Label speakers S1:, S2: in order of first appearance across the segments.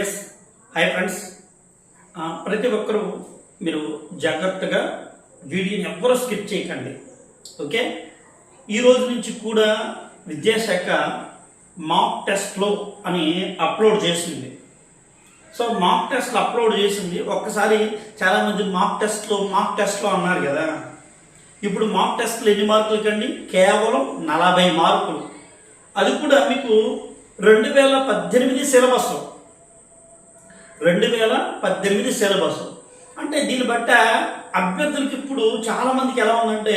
S1: Yes hi friends ప్రతి ఒక్కరూ మీరు జాగ్రత్తగా వీడియోని ఎవ్వరూ స్కిప్ చేయకండి. ఓకే? ఈ రోజు నుంచి కూడా విద్యాశాఖ మాక్ టెస్ట్లో అని అప్లోడ్ చేసింది. సో మాక్ టెస్ట్లు అప్లోడ్ చేసింది. ఒక్కసారి చాలామంది మాక్ టెస్ట్లో మాక్ టెస్ట్లో అన్నారు కదా. ఇప్పుడు మాక్ టెస్ట్లు ఎన్ని మార్కులు కండి? కేవలం నలభై మార్కులు. అది కూడా మీకు రెండు వేల పద్దెనిమిది సిలబస్. రెండు వేల పద్దెనిమిది సిలబస్. అంటే దీన్ని బట్ట అభ్యర్థులకి ఇప్పుడు చాలామందికి ఎలా ఉందంటే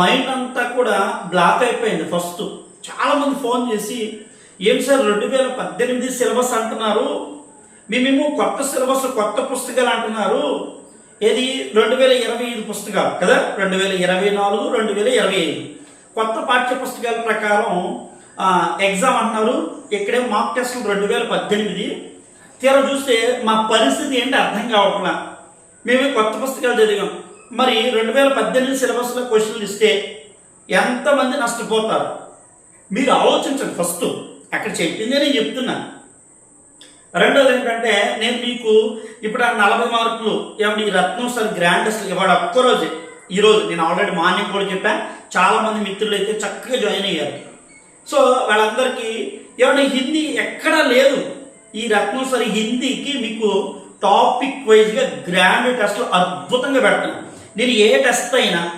S1: మైండ్ అంతా కూడా బ్లాక్ అయిపోయింది ఫస్ట్. చాలామంది ఫోన్ చేసి ఏం సార్ రెండు వేల పద్దెనిమిది సిలబస్ అంటున్నారు? మేమేమో కొత్త సిలబస్ కొత్త పుస్తకాలు అంటున్నారు. ఏది రెండు వేల ఇరవై ఐదు పుస్తకాలు కదా? రెండు వేల ఇరవై నాలుగు రెండు వేల ఇరవై ఐదు. కొత్త పాఠ్య పుస్తకాల ప్రకారం ఎగ్జామ్ అంటున్నారు. ఇక్కడే మార్క్ టెస్ట్లు రెండు వేల పద్దెనిమిది. తీరా చూస్తే మా పరిస్థితి ఏంటి అర్థం కావట్లా. మేమే కొత్త పుస్తకాలు చదివాం. మరి రెండు వేల పద్దెనిమిది సిలబస్లో క్వశ్చన్లు ఇస్తే ఎంతమంది నష్టపోతారు? మీరు ఆలోచించండి ఫస్ట్. అక్కడ చెప్పిందే నేను చెప్తున్నా. రెండోది ఏంటంటే నేను మీకు ఇప్పుడు ఆ నలభై మార్కులు ఏమంటే ఈ రత్నం సార్ గ్రాండెస్ట్ ఇవాడు ఒక్కరోజే. ఈరోజు నేను ఆల్రెడీ మార్నింగ్ కూడా చెప్పాను చాలామంది మిత్రులు అయితే చక్కగా జాయిన్ అయ్యారు. సో వాళ్ళందరికీ ఏమన్నా హిందీ ఎక్కడా లేదు. ఈ రత్నం సరి హిందీకి మీకు టాపిక్ వైజ్గా గ్రాండ్ టెస్ట్లు అద్భుతంగా పెడతాను నేను ఏ టెస్ట్ అయినా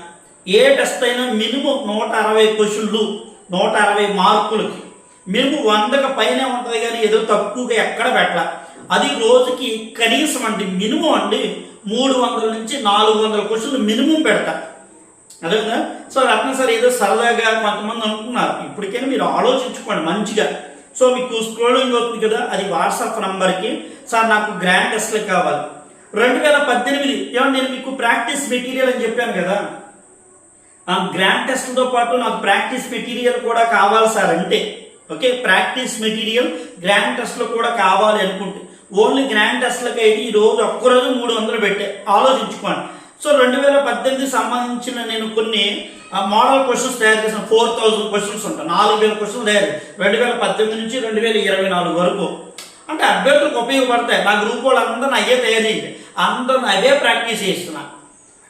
S1: ఏ టెస్ట్ అయినా మినిమం నూట అరవై క్వశ్చన్లు నూట అరవై మార్కులకి మినిమం వందకు పైనే ఉంటుంది కానీ ఏదో తక్కువగా ఎక్కడ పెట్టాల. అది రోజుకి కనీసం అండి మినిమం అండి మూడు వందల నుంచి నాలుగు వందల క్వశ్చన్లు మినిమం పెడతా. అదే కదా? సో రత్న సార్ ఏదో సరదాగా కొంతమంది అనుకున్నారు. ఇప్పటికైనా మీరు ఆలోచించుకోండి మంచిగా. సో మీకు స్క్రోలింగ్ అవుతుంది కదా అది వాట్సాప్ నంబర్కి సార్ నాకు గ్రాండ్ టెస్ట్లు కావాలి. రెండు వేల పద్దెనిమిది ఏమన్నా నేను మీకు ప్రాక్టీస్ మెటీరియల్ అని చెప్పాను కదా. ఆ గ్రాండ్ టెస్ట్తో పాటు నాకు ప్రాక్టీస్ మెటీరియల్ కూడా కావాలి సార్ అంటే ఓకే ప్రాక్టీస్ మెటీరియల్ గ్రాండ్ టెస్ట్లో కూడా కావాలి అనుకుంటే. ఓన్లీ గ్రాండ్ టెస్ట్లకి అయితే ఈ రోజు ఒక్కరోజు మూడు వందలు పెట్టే. ఆలోచించుకోండి. సో రెండు వేల పద్దెనిమిది సంబంధించిన నేను కొన్ని మోడల్ క్వశ్చన్స్ తయారు చేసిన ఫోర్ థౌజండ్ క్వశ్చన్స్ ఉంటాయి. నాలుగు వేల క్వశ్చన్స్ తయారు రెండు వేల పద్దెనిమిది నుంచి రెండు వేల ఇరవై నాలుగు వరకు. అంటే అభ్యర్థులకు ఉపయోగపడతాయి. నా గ్రూప్ వాళ్ళందరిని అయ్యే తయారు చేయండి. అందరిని అదే ప్రాక్టీస్ చేస్తున్నా.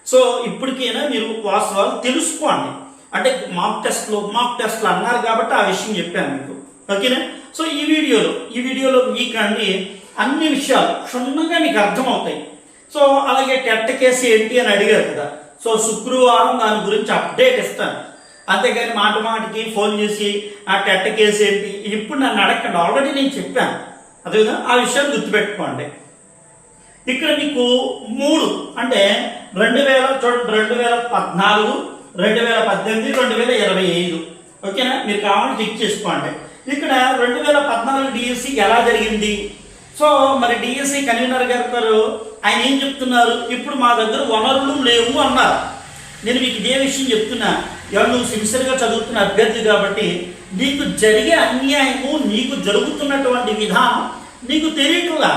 S1: సో ఇప్పటికైనా మీరు వాస్తవాలు తెలుసుకోండి. అంటే మాక్ టెస్ట్లు మాక్ టెస్ట్లు అన్నారు కాబట్టి ఆ విషయం చెప్పాను మీకు. ఓకేనా సో ఈ వీడియోలో ఈ వీడియోలో మీకు అండి అన్ని విషయాలు క్షుణ్ణంగా మీకు అర్థమవుతాయి. సో అలాగే టెట్ కేసు ఏంటి అని అడిగారు కదా. సో శుక్రవారం దాని గురించి అప్డేట్ ఇస్తాను. అంతేగాని మాట మాటికి ఫోన్ చేసి ఆ టెట్ కేసు ఏంటి ఇప్పుడు నన్ను అడగండి ఆల్రెడీ నేను చెప్పాను. అదే ఆ విషయాన్ని గుర్తుపెట్టుకోండి. ఇక్కడ మీకు మూడు అంటే రెండు వేల చూడండి రెండు వేల పద్నాలుగు రెండు వేల పద్దెనిమిది రెండు వేల ఇరవై ఐదు. ఓకేనా? మీరు కావాలని చెక్ చేసుకోండి. ఇక్కడ రెండు వేల పద్నాలుగు డిఎస్సి ఎలా జరిగింది? సో మరి డిఎస్సి కన్వీనర్ గారు గారు ఆయన ఏం చెప్తున్నారు? ఇప్పుడు మా దగ్గర వనరులు లేవు అన్నారు. నేను మీకు ఇదే విషయం చెప్తున్నా. ఎవరు నువ్వు సిన్సియర్గా చదువుతున్న అభ్యర్థి కాబట్టి నీకు జరిగే అన్యాయము నీకు జరుగుతున్నటువంటి విధానం నీకు తెలియట్లా?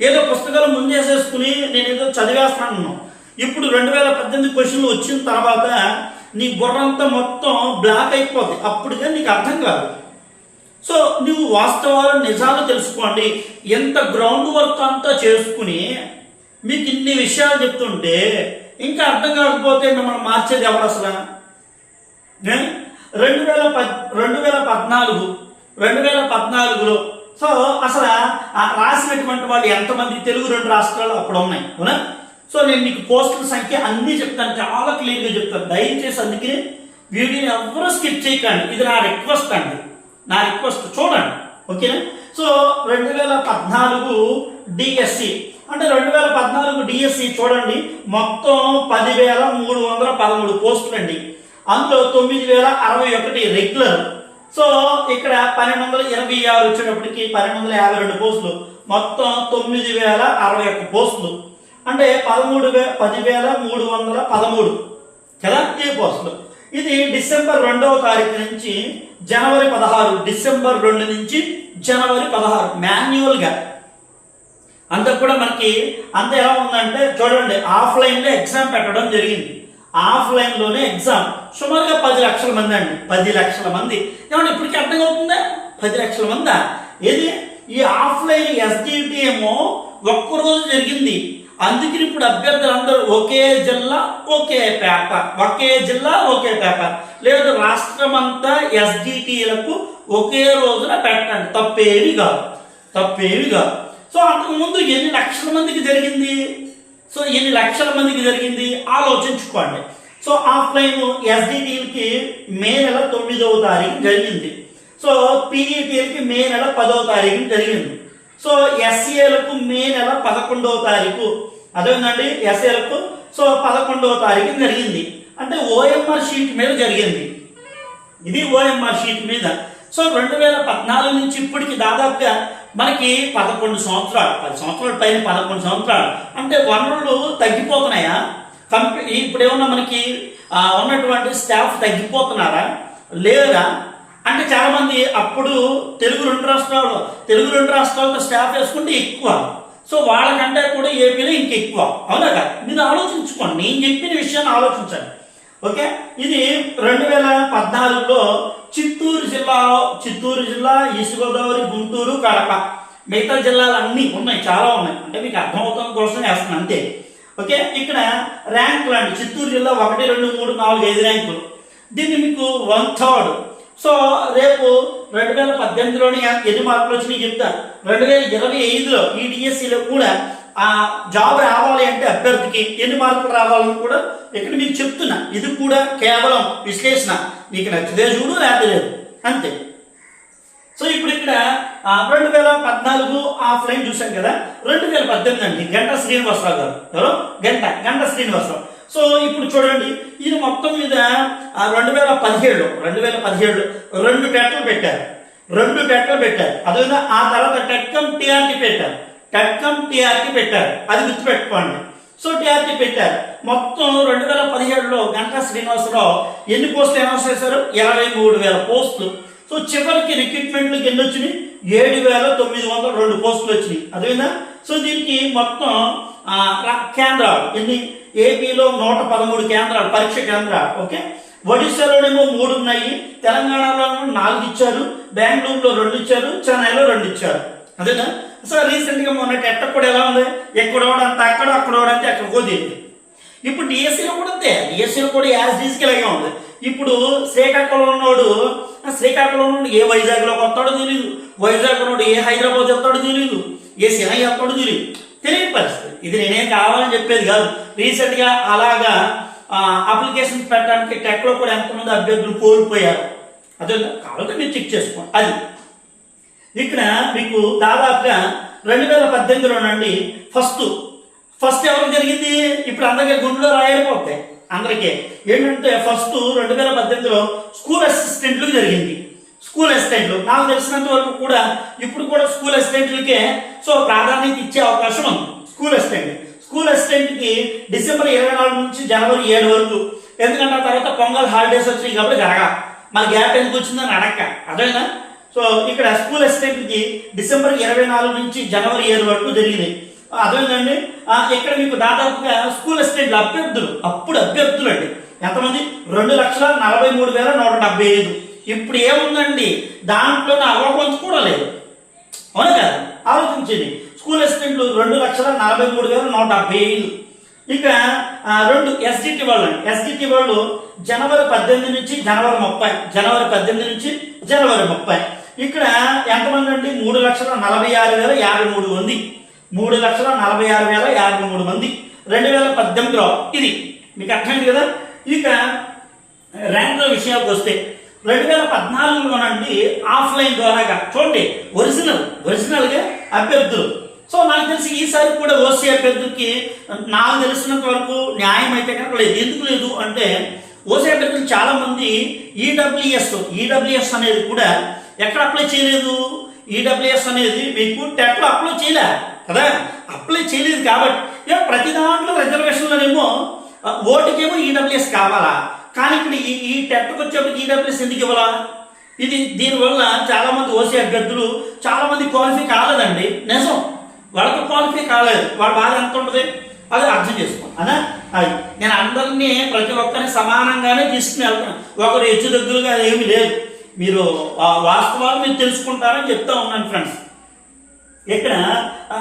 S1: ఏదో పుస్తకాలు ముందేసేసుకుని నేను ఏదో చదివేస్తాను ఇప్పుడు రెండు వేల పద్దెనిమిది క్వశ్చన్లు వచ్చిన తర్వాత నీ బుర్రంతా మొత్తం బ్లాక్ అయిపోతుంది అప్పుడుగా నీకు అర్థం కాదు. సో నువ్వు వాస్తవాలు నిజాలు తెలుసుకోండి. ఎంత గ్రౌండ్ వర్క్ అంతా చేసుకుని మీకు ఇన్ని విషయాలు చెప్తుంటే ఇంకా అర్థం కాకపోతే మిమ్మల్ని మార్చేది ఎవరు అసలు? రెండు వేల పద్ రెండు వేల పద్నాలుగు రెండు వేల పద్నాలుగులో. సో అసలు ఆ రాసినటువంటి వాళ్ళు ఎంతమంది తెలుగు రెండు రాష్ట్రాలు అప్పుడు ఉన్నాయి అవునా? సో నేను మీకు పోస్టుల సంఖ్య అన్నీ చెప్తాను చాలా క్లియర్గా చెప్తాను. దయచేసి అందుకనే వీడియోని ఎవరూ స్కిప్ చేయకండి. ఇది నా రిక్వెస్ట్ అండి. నా రిక్వెస్ట్ చూడండి. ఓకేనా సో రెండు వేల పద్నాలుగు డిఎస్సి అంటే రెండు వేల పద్నాలుగు డిఎస్సి చూడండి. మొత్తం పదివేల మూడు వందల పదమూడు పోస్టులు అండి. అందులో తొమ్మిది వేల అరవై ఒకటి రెగ్యులర్ సో ఇక్కడ పన్నెండు వందల ఇరవై ఆరు వచ్చేటప్పటికి పన్నెండు వందల యాభై రెండు పోస్టులు మొత్తం తొమ్మిది వేల అరవై ఒక్క పోస్టులు అంటే పదమూడు వే పదివేల మూడు వందల పదమూడు. కదా ఈ పోస్టులు ఇది డిసెంబర్ రెండవ తారీఖు నుంచి జనవరి పదహారు డిసెంబర్ రెండు నుంచి జనవరి పదహారు మాన్యువల్గా. అంత కూడా మనకి అంత ఎలా ఉందంటే చూడండి ఆఫ్లైన్లో ఎగ్జామ్ పెట్టడం జరిగింది. ఆఫ్లైన్లోనే ఎగ్జామ్. సుమారుగా పది లక్షల మంది అండి. పది లక్షల మంది. ఏమంటే ఇప్పటికీ అర్థం అవుతుందా? పది లక్షల మందా? ఏది? ఈ ఆఫ్లైన్ ఎస్డిటి ఏమో ఒక్క రోజు జరిగింది. అందుకని ఇప్పుడు అభ్యర్థులు అందరూ ఒకే జిల్లా ఒకే పేపర్ ఒకే జిల్లా ఒకే పేపర్. లేదు రాష్ట్రం అంతా ఎస్డిటీలకు ఒకే రోజున పెట్టండి. తప్పేమి కాదు. తప్పేమి కాదు. సో అంతకుముందు ఎన్ని లక్షల మందికి జరిగింది? సో ఎన్ని లక్షల మందికి జరిగింది? ఆలోచించుకోండి. సో ఆఫ్లైన్ ఎస్డిటీలకి మే నెల తొమ్మిదవ తారీఖు జరిగింది. సో పీఈటీలకి మే నెల పదవ తారీఖు జరిగింది. సో ఎస్సీఏలకు మే నెల పదకొండవ తారీఖు. అదేందండి ఎస్ఎల్కు? సో పదకొండవ తారీఖు జరిగింది. అంటే ఓఎంఆర్ షీట్ మీద జరిగింది. ఇది ఓఎంఆర్ షీట్ మీద. సో రెండు వేల పద్నాలుగు నుంచి ఇప్పటికి దాదాపుగా మనకి పదకొండు సంవత్సరాలు పది సంవత్సరాల పైన పదకొండు సంవత్సరాలు. అంటే వనరులు తగ్గిపోతున్నాయా? కంపెనీ ఇప్పుడు ఏమన్నా మనకి ఉన్నటువంటి స్టాఫ్ తగ్గిపోతున్నారా? లేదా? అంటే చాలామంది అప్పుడు తెలుగు రెండు రాష్ట్రాలు తెలుగు రెండు రాష్ట్రాలతో స్టాఫ్ వేసుకుంటే ఎక్కువ. సో వాళ్ళకంటే కూడా ఏపీలో ఇంకెక్కువ. అవునా కదా? మీరు ఆలోచించుకోండి. నేను చెప్పిన విషయాన్ని ఆలోచించండి. ఓకే? ఇది రెండు వేల పద్నాలుగులో చిత్తూరు జిల్లాలో చిత్తూరు జిల్లా ఈస్ట్ గోదావరి గుంటూరు కడప. మిగతా జిల్లాలు అన్నీ ఉన్నాయి. చాలా ఉన్నాయి. అంటే మీకు అర్థమవుతాం కోసం వేస్తున్నాను. అంతే. ఓకే? ఇక్కడ ర్యాంకులు అండి చిత్తూరు జిల్లా ఒకటి రెండు మూడు నాలుగు ఐదు ర్యాంకులు. దీన్ని మీకు వన్ థర్డ్. సో రేపు రెండు వేల పద్దెనిమిదిలోని ఎన్ని మార్కులు వచ్చినాయి చెప్తాను రెండు వేల ఇరవై ఐదులో ఈ డిఎస్సిలో కూడా ఆ జాబ్ రావాలి అంటే అభ్యర్థికి ఎన్ని మార్కులు రావాలని కూడా ఇక్కడ మీకు చెప్తున్నా. ఇది కూడా కేవలం విశ్లేషణ. మీకు నచ్చితే చూడు లేదు. అంతే. సో ఇప్పుడు ఇక్కడ రెండు వేల పద్నాలుగు ఆఫ్లైన్ చూసాం కదా. రెండు వేల పద్దెనిమిది అండి. గంట శ్రీనివాసరావు గారు. ఎవరు? గంట. గంట శ్రీనివాసరావు. సో ఇప్పుడు చూడండి ఇది మొత్తం మీద రెండు వేల పదిహేడు రెండు వేల పదిహేడు రెండు టెట్లు పెట్టారు. రెండు టెట్లు పెట్టారు. అదేవిధంగా ఆ తర్వాత టెక్కం టీఆర్టీ పెట్టారు. టెక్కం టీఆర్టీ పెట్టారు. అది గుర్తుపెట్టుకోండి. సో టీఆర్టీ పెట్టారు. మొత్తం రెండు వేల పదిహేడులో గంటా శ్రీనివాసరావు ఎన్ని పోస్టులు అనౌన్స్ చేశారు? ఇరవై మూడు వేల పోస్టులు. సో చివరికి రిక్రూట్మెంట్లకు ఎన్ని వచ్చినాయి? ఏడు వేల తొమ్మిది వందల రెండు పోస్టులు వచ్చినాయి. అదేవిధంగా సో దీనికి మొత్తం కేంద్రాలు ఎన్ని? ఏపీలో నూట పదమూడు కేంద్రాలు పరీక్ష కేంద్రాలు ఓకే? ఒడిశాలోనేమో మూడు ఉన్నాయి తెలంగాణలో నాలుగు ఇచ్చారు బెంగళూరులో రెండు ఇచ్చారు చెన్నైలో రెండు ఇచ్చారు. అదేనా సో రీసెంట్గా మొన్న ఎట్ట కూడా ఎలా ఉంది? ఎక్కడ అంత అక్కడ అక్కడ అంతే అక్కడికో తెలియదు ఇప్పుడు డిఎస్సీలో కూడా అంతే డిఎస్సీలో కూడా యాజ్ డీస్కి ఇలాగే ఉంది. ఇప్పుడు శ్రీకాకుళం ఉన్నోడు శ్రీకాకుళం నుండి ఏ వైజాగ్లోకి వస్తాడో తెలియదు వైజాగ్ ఉన్నోడు ఏ హైదరాబాద్ వస్తాడో తెలియదు ఏ సినై వస్తాడో తెలియదు తెలియని పరిస్థితి ఇది నేనేం కావాలని చెప్పేది కాదు. రీసెంట్గా అలాగా అప్లికేషన్స్ పెట్టడానికి టెక్లో కూడా ఎంతమంది అభ్యర్థులు కోల్పోయారు. అదే కావాలంటే మీరు చెక్ చేసుకోండి. అది. ఇక్కడ మీకు దాదాపుగా రెండు వేల పద్దెనిమిదిలో నుండి ఫస్ట్ ఫస్ట్ ఎవరికి జరిగింది? ఇప్పుడు అందరికీ గుండెలో రాయకపోతే అందరికీ. ఏంటంటే ఫస్ట్ రెండు వేల పద్దెనిమిదిలో స్కూల్ అసిస్టెంట్లకు జరిగింది. స్కూల్ అసిస్టెంట్లు నాకు తెలిసినంత వరకు కూడా ఇప్పుడు కూడా స్కూల్ అసిస్టెంట్లకే సో ప్రాధాన్యత ఇచ్చే అవకాశం ఉంది. స్కూల్ అసిస్టెంట్ స్కూల్ అసిస్టెంట్కి డిసెంబర్ ఇరవై నాలుగు నుంచి జనవరి ఏడు వరకు. ఎందుకంటే ఆ తర్వాత పొంగల్ హాలిడేస్ వచ్చినాయి కాబట్టి జరగా మన గ్యాప్ ఎందుకు వచ్చిందని అడక్క. అదేనా సో ఇక్కడ స్కూల్ అసిస్టెంట్కి డిసెంబర్ ఇరవై నాలుగు నుంచి జనవరి ఏడు వరకు జరిగింది. అదేంటండి ఇక్కడ మీకు దాదాపుగా స్కూల్ అసిస్టెంట్లు అభ్యర్థులు అప్పుడు అభ్యర్థులు అండి ఎంతమంది? రెండు లక్షల నలభై మూడు వేల నూట డెబ్బై ఐదు. ఇప్పుడు ఏముందండి? దాంట్లో అవ్వకొంచు కూడా లేదు. అవును కదా? ఆలోచించండి. స్కూల్ అసిస్టెంట్లు రెండు లక్షల నలభై మూడు వేల నూట డెబ్బై ఐదు. ఇక రెండు ఎస్డిటి వాళ్ళు ఎస్డిటి వాళ్ళు జనవరి పద్దెనిమిది నుంచి జనవరి ముప్పై. జనవరి పద్దెనిమిది నుంచి జనవరి ముప్పై. ఇక్కడ ఎంతమంది అండి? మూడు లక్షల నలభై ఆరు వేల యాభై మూడు మంది. మూడు లక్షల నలభై ఆరు వేల యాభై మూడు మంది. రెండు వేల పద్దెనిమిదిలో ఇది. మీకు అర్థమైంది కదా? ఇక ర్యాంకుల విషయానికి వస్తే రెండు వేల పద్నాలుగులోనండి ఆఫ్లైన్ ద్వారాగా చూడండి ఒరిజినల్ ఒరిజినల్గా అభ్యర్థులు. సో నాకు తెలిసి ఈసారి కూడా ఓసీ అభ్యర్థులకి నాకు తెలిసినంత వరకు న్యాయం అయితే కనుక లేదు. ఎందుకు లేదు అంటే ఓసీ అభ్యర్థులు చాలామంది ఈడబ్ల్యూఎస్ ఈడబ్ల్యూఎస్ అనేది కూడా ఎక్కడ అప్లై చేయలేదు. ఈడబ్ల్యూఎస్ అనేది మీకు టెట్లో అప్లై చేయలే కదా? అప్లై చేయలేదు కాబట్టి ప్రతి దాంట్లో రిజర్వేషన్లోనేమో ఓటుకేమో ఈడబ్ల్యూఎస్ కావాలా? కానీ ఇక్కడ ఈ ఈ టెట్కి వచ్చేప్పుడు ఈడబ్ల్యూఎస్ ఎందుకు ఇవ్వాలా? ఇది దీనివల్ల చాలామంది ఓసీ అభ్యర్థులు చాలామంది క్వాలిఫై కాలేదండి. నిజం. వాళ్ళకి క్వాలిఫై కాలేదు. వాళ్ళ బాధ ఎంత ఉంటుంది? అది అర్థం చేసుకోండి అనా? అది. నేను అందరినీ ప్రతి ఒక్కరిని సమానంగానే తీసుకుని వెళ్తాను. ఒకరు హెచ్చు దగ్గరగా ఏమీ లేదు. మీరు ఆ వాస్తవాలు మీరు తెలుసుకుంటారని చెప్తా ఉన్నాను ఫ్రెండ్స్ ఇక్కడ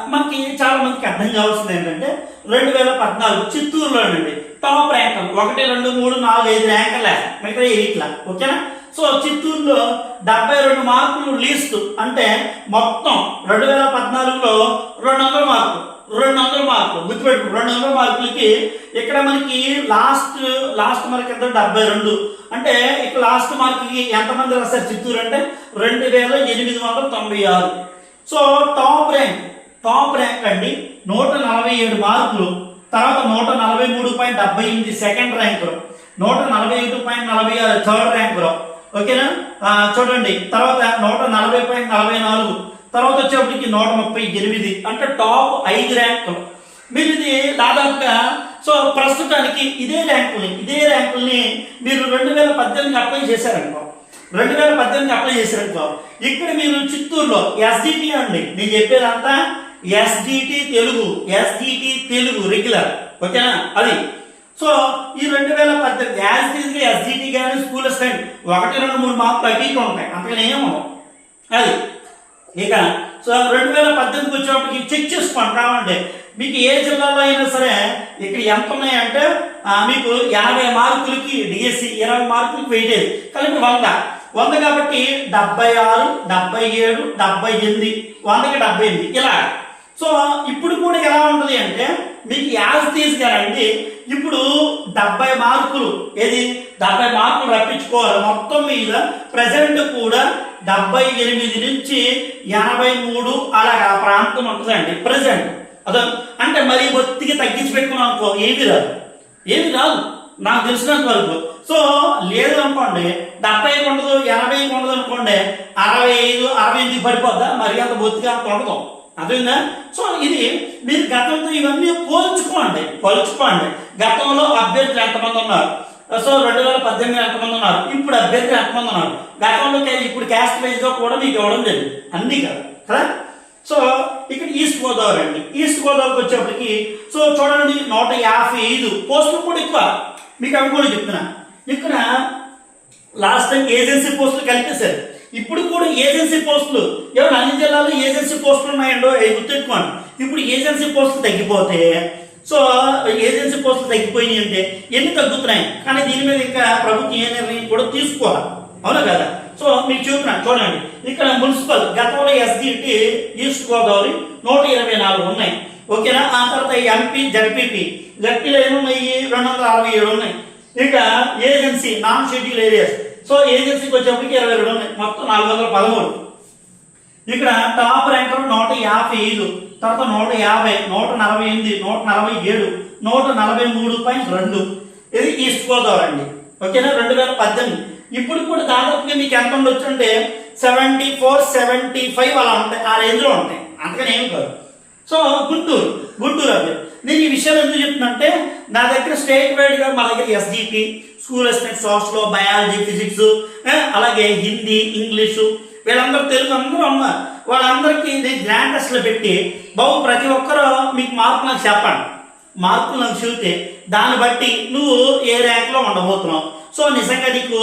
S1: మనకి చాలా మందికి అర్థం కావాల్సింది ఏంటంటే రెండు వేల పద్నాలుగు చిత్తూరులోనండి. టాప్ ర్యాంకర్ ఒకటి రెండు మూడు నాలుగు ఐదు ర్యాంకులే మిగతా ఎయిట్లా ఓకేనా? సో చిత్తూరులో డెబ్బై రెండు మార్కులు లీస్ట్. అంటే మొత్తం రెండు వేల పద్నాలుగులో రెండు వందల మార్కులు. రెండు వందల మార్కులు. గుర్తుపెట్టు రెండు వందల మార్కులకి ఇక్కడ మనకి లాస్ట్ లాస్ట్ మార్క్ ఎంత? డెబ్బై రెండు. అంటే ఇక్కడ లాస్ట్ మార్క్కి ఎంతమంది రాస్తారు చిత్తూరు అంటే? రెండు వేల ఎనిమిది వందల తొంభై ఆరు. So top rank top rank అండి. నూట నలభై ఏడు మార్కులు. తర్వాత నూట నలభై మూడు పాయింట్ డెబ్బై ఎనిమిది సెకండ్ ర్యాంకులు నూట నలభై ఐదు పాయింట్ నలభై ఆరు థర్డ్ ర్యాంకులో ఓకేనా? చూడండి. తర్వాత నూట నలభై పాయింట్ నలభై నాలుగు. తర్వాత వచ్చేప్పటికి నూట ముప్పై ఎనిమిది. అంటే టాప్ ఐదు ర్యాంకులు మీరు ఇది దాదాపుగా సో ప్రస్తుతానికి ఇదే ర్యాంకుల్ని ఇదే ర్యాంకుల్ని మీరు రెండు వేల పద్దెనిమిది అప్లై చేశారనుకో రెండు వేల పద్దెనిమిది అప్లై చేశారనుకో ఇక్కడ మీరు చిత్తూరులో ఎస్డిటి అండి. నేను చెప్పేదంతా SDT Telugu SDT Telugu regular ఓకేనా అది. సో ఈ రెండు వేల పద్దెనిమిది యాజ్గా ఎస్డిటి కానీ స్కూల్ కానీ ఒకటి రెండు మూడు మార్కులు అటు ఉంటాయి. అంతకనే ఏమో అది. ఇక సో రెండు వేల పద్దెనిమిదికి వచ్చేటప్పటికి చెక్ చేసుకోండి కావండి మీకు ఏ జిల్లాలో అయినా సరే ఇక్కడ ఎంత ఉన్నాయంటే మీకు యాభై మార్కులకి డిఎస్సి ఇరవై మార్కులకి వెయిటేజ్ కలిపి వంద. వంద కాబట్టి డెబ్బై ఆరు డెబ్బై ఏడు డెబ్బై ఎనిమిది వందకి డెబ్బై ఎనిమిది. ఇలా. సో ఇప్పుడు కూడా ఎలా ఉంటుంది అంటే మీకు యాజ్ తీసుకురండి ఇప్పుడు డెబ్బై మార్కులు ఏది? డెబ్బై మార్కులు రప్పించుకోవాలి. మొత్తం మీద ప్రజెంట్ కూడా డెబ్బై ఎనిమిది నుంచి ఎనభై మూడు అలా ఆ ప్రాంతం ఉంటుందండి ప్రజెంట్ అదో అంటే మరి ఒత్తికి తగ్గించి పెట్టుకున్నాం అనుకో ఏమి రాదు. ఏమి రాదు. నాకు తెలిసినంత వరకు. సో లేదు అనుకోండి డెబ్బై ఉండదు ఎనభై ఉండదు అనుకోండి అరవై ఐదు అరవై ఎనిమిది పడిపోద్దా? మరి అంత బొత్తిగా అంత ఉండదు అర్థమైందా? సో ఇది మీరు గతంతో ఇవన్నీ పోల్చుకోండి పోల్చుకోండి. గతంలో అభ్యర్థులు ఎంతమంది ఉన్నారు? సో రెండు వేల పద్దెనిమిది ఎంతమంది ఉన్నారు? ఇప్పుడు అభ్యర్థులు ఎంతమంది ఉన్నారు? గతంలో ఇప్పుడు క్యాస్ట్ వైజ్ కూడా మీకు ఇవ్వడం లేదు. అన్ని కదా. కదా? సో ఇక్కడ ఈస్ట్ గోదావరి అండి. ఈస్ట్ గోదావరికి వచ్చేప్పటికి సో చూడండి నూట యాభై ఐదు పోస్టులు కూడా ఎక్కువ. మీకు అవి కూడా చెప్తున్నా. ఇక్కడ లాస్ట్ టైం ఏజెన్సీ పోస్టులు కలిపేశారు ఇప్పుడు కూడా ఏజెన్సీ పోస్టులు ఎవరు అన్ని జిల్లాలో ఏజెన్సీ పోస్టులు ఉన్నాయండో? అవి గుర్తెట్టుకోండి ఇప్పుడు ఏజెన్సీ పోస్టులు తగ్గిపోతే సో ఏజెన్సీ పోస్టులు తగ్గిపోయినాయి అంటే ఎన్ని తగ్గుతున్నాయి? కానీ దీని మీద ఇంకా ప్రభుత్వం ఏ నిర్ణయం కూడా తీసుకోవాలి. అవునా కదా? సో మీకు చూపిన చూడండి. ఇక్కడ మున్సిపల్ గతంలో ఎస్డిటి ఈస్ట్ గోదావరి నూట ఇరవై నాలుగు ఉన్నాయి. ఓకేనా? ఆ తర్వాత ఎంపీ జడ్పీపీ జడ్పీలో ఏమున్నాయి? రెండు వందల అరవై ఏడు ఉన్నాయి. ఇంకా agency non schedule areas. So ఏజెన్సీకి వచ్చేప్పటికి ఇరవై రెండు ఉన్నాయి. మొత్తం నాలుగు వందల పదమూడు. ఇక్కడ టాప్ ర్యాంకర్ నూట యాభై ఐదు తర్వాత నూట యాభై నూట నలభై ఎనిమిది నూట నలభై ఏడు నూట నలభై మూడు పాయింట్ రెండు. ఇది ఈస్ట్ గోదావరి అండి. ఓకేనా? రెండు వేల పద్దెనిమిది. ఇప్పుడు కూడా దాదాపుగా మీకు ఎంత ఉండొచ్చు అంటే సెవెంటీ ఫోర్ సెవెంటీ ఫైవ్ అలా ఉంటాయి. ఆ రేంజ్లో ఉంటాయి. అంతకని ఏం కాదు. సో గుంటూరు గుంటూరు అది. నేను ఈ విషయాలు ఎందుకు చెప్తున్నంటే నా దగ్గర స్టేట్ వైడ్గా మా దగ్గర SGP school assistant social biology physics అలాగే హిందీ ఇంగ్లీషు వీళ్ళందరూ తెలుగు అందరూ అమ్మ వాళ్ళందరికీ నేను గ్రాండ్ పెట్టి బాబు ప్రతి ఒక్కరూ మీకు మార్కులు నాకు చెప్పండి. మార్కులు నాకు చూస్తే దాన్ని బట్టి నువ్వు ఏ ర్యాంక్లో ఉండబోతున్నావు. సో నిజంగా నీకు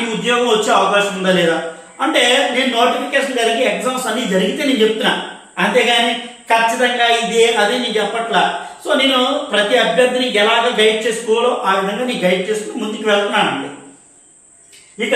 S1: ఈ ఉద్యోగం వచ్చే అవకాశం ఉందా లేదా? అంటే నేను నోటిఫికేషన్ జరిగి ఎగ్జామ్స్ అన్నీ జరిగితే నేను చెప్తున్నా. అంతేగాని ఖచ్చితంగా ఇదే అదే నీకు చెప్పట్లా సో నేను ప్రతి అభ్యర్థిని ఎలాగ గైడ్ చేసుకోవాలో ఆ విధంగా నేను గైడ్ చేసుకుని ముందుకు వెళ్తున్నానండి. ఇక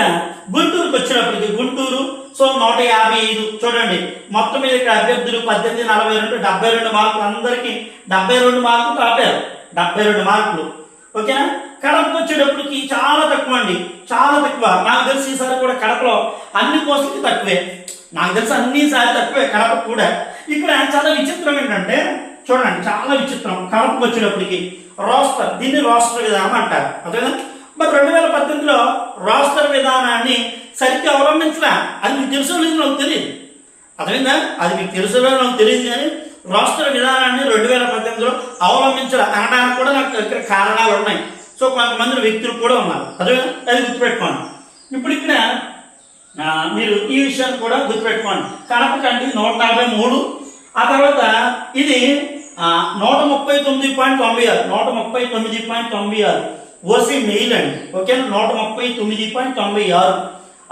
S1: గుంటూరుకి వచ్చినప్పటికి గుంటూరు సో నూట యాభై ఐదు చూడండి. మొత్తం మీద ఇక్కడ అభ్యర్థులు పద్దెనిమిది నలభై రెండు డెబ్బై రెండు మార్కులు. అందరికీ డెబ్బై రెండు మార్కులు ఆపారు డెబ్బై రెండు మార్కులు. ఓకేనా? కడపకు వచ్చేటప్పటికి చాలా తక్కువ అండి. చాలా తక్కువ. నాకు తెలిసి ఈసారి కూడా కడపలో అన్ని పోస్టులకి తక్కువే. నాకు తెలిసి అన్ని సార్లు తక్కువే కడప కూడా. ఇక్కడ చాలా విచిత్రం ఏంటంటే చూడండి చాలా విచిత్రం. కడపకు వచ్చేటప్పటికి రోస్టర్ దీన్ని రోస్టర్ విధానం అంటారు. అదేనా మరి రెండు వేల పద్దెనిమిదిలో రోస్టర్ విధానాన్ని సరిగ్గా అవలంబించరా అది మీకు తెలుసో లేదు నాకు తెలియదు. అర్థమైందా? అది మీకు తెలుసో లేదో నాకు తెలియదు కానీ రాష్ట్ర విధానాన్ని రెండు వేల పద్దెనిమిదిలో అవలంబించడం అనడానికి కూడా నాకు ఇక్కడ కారణాలు ఉన్నాయి. సో కొంతమంది వ్యక్తులు కూడా ఉన్నారు. అదే అది గుర్తుపెట్టుకోండి. ఇప్పుడు ఇక్కడ మీరు ఈ విషయాన్ని కూడా గుర్తుపెట్టుకోండి. కడపకండి నూట నలభై మూడు. ఆ తర్వాత ఇది నూట ముప్పై తొమ్మిది పాయింట్ తొంభై ఆరు. నూట ముప్పై తొమ్మిది పాయింట్ తొంభై ఆరు. ఓసీ మెయిల్ అండి. ఓకేనా? నూట ముప్పై తొమ్మిది పాయింట్ తొంభై ఆరు.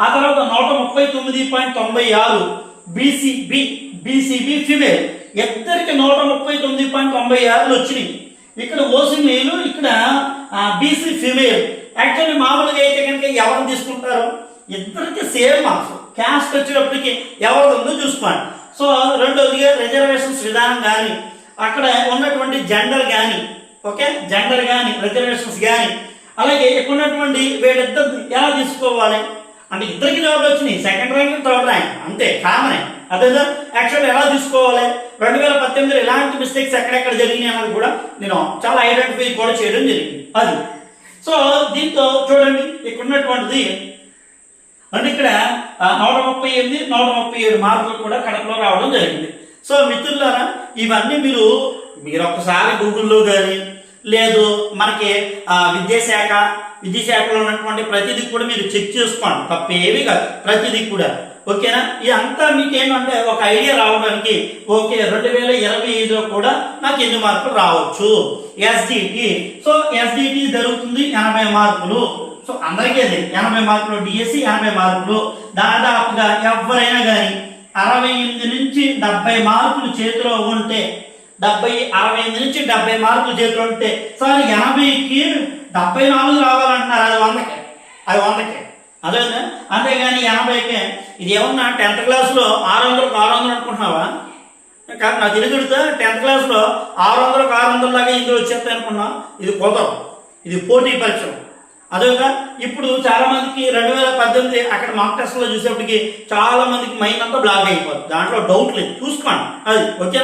S1: ఆ తర్వాత నూట ముప్పై తొమ్మిది పాయింట్ తొంభై ఆరు. BCB BCB female. ఇద్దరికి నూట ముప్పై తొమ్మిది పాయింట్ తొంభై ఆరులు వచ్చినాయి. ఇక్కడ ఓసీ మెయిల్ ఇక్కడ బీసీ ఫిమేల్. యాక్చువల్లీ మామూలుగా అయితే కనుక ఎవరు తీసుకుంటారు? ఇద్దరికి సేమ్ మార్క్స్ క్యాస్ట్ వచ్చేటప్పటికి ఎవరు ఉందో చూసుకోండి సో రెండోదిగా రిజర్వేషన్స్ విధానం కానీ అక్కడ ఉన్నటువంటి జెండర్ కానీ ఓకే జెండర్ కానీ రిజర్వేషన్స్ కానీ అలాగే ఇక్కడ ఉన్నటువంటి వీళ్ళిద్దరు ఎలా తీసుకోవాలి? అంటే ఇద్దరికి జాబ్లు వచ్చినాయి. సెకండ్ ర్యాంక్ థర్డ్ ర్యాంక్ అంతే కామనే అదే యాక్చువల్ ఎలా తీసుకోవాలి? రెండు వేల పద్దెనిమిదిలో ఎలాంటి మిస్టేక్స్ ఎక్కడెక్కడ జరిగినాయి అన్నది కూడా నేను చాలా ఐడెంటిఫై కూడా చేయడం జరిగింది. అది. సో దీంతో చూడండి ఇక్కడ ఉన్నటువంటిది అంటే ఇక్కడ నూట ముప్పై ఎనిమిది నూట ముప్పై ఏడు మార్కులు కూడా కడపలో రావడం జరిగింది. సో మిత్రులారా ఇవన్నీ మీరు మీరు ఒకసారి గూగుల్లో కానీ లేదు మనకి విద్యాశాఖ విద్యాశాఖలో ఉన్నటువంటి ప్రతిదీ కూడా మీరు చెక్ చేసుకోండి. తప్పేవి కాదు. ప్రతిదీ కూడా. ఓకేనా? ఇదంతా మీకేమంటే ఒక ఐడియా రావడానికి ఓకే రెండు వేల ఇరవై ఐదులో కూడా నాకు ఎన్ని మార్కులు రావచ్చు? ఎస్డిటి సో ఎస్డిటి జరుగుతుంది ఎనభై మార్కులు. సో అందరికీ అది. ఎనభై మార్కులు డిఎస్సి ఎనభై మార్కులు. దాదాపుగా ఎవరైనా కానీ అరవై ఎనిమిది నుంచి డెబ్బై మార్కులు చేతిలో ఉంటే డెబ్బై అరవై ఎనిమిది నుంచి డెబ్బై మార్కులు చేతిలో ఉంటే సార్ ఎనభైకి డెబ్బై నాలుగు రావాలంటున్నారు అది వందకే అది వందకే. అదే అంతేగాని ఎనభైకే ఇది ఏమన్నా టెన్త్ క్లాస్లో ఆరు వందలకు ఆరు వందలు అనుకుంటున్నావా? కానీ నాకు తెలియదుడితే టెన్త్ క్లాస్లో ఆరు వందలకు ఆరు వందల లాగా ఇందులో వచ్చేస్తాయి అనుకున్నా. ఇది కుదరదు. ఇది పోటీ పరీక్ష. అదేగా ఇప్పుడు చాలామందికి రెండు వేల పద్దెనిమిది అక్కడ మాక్ టెస్ట్లో చూసేప్పటికి చాలా మందికి మైండ్ అంతా బ్లాక్ అయిపోతుంది దాంట్లో డౌట్ లేదు. చూసుకోండి. అది ఓకే?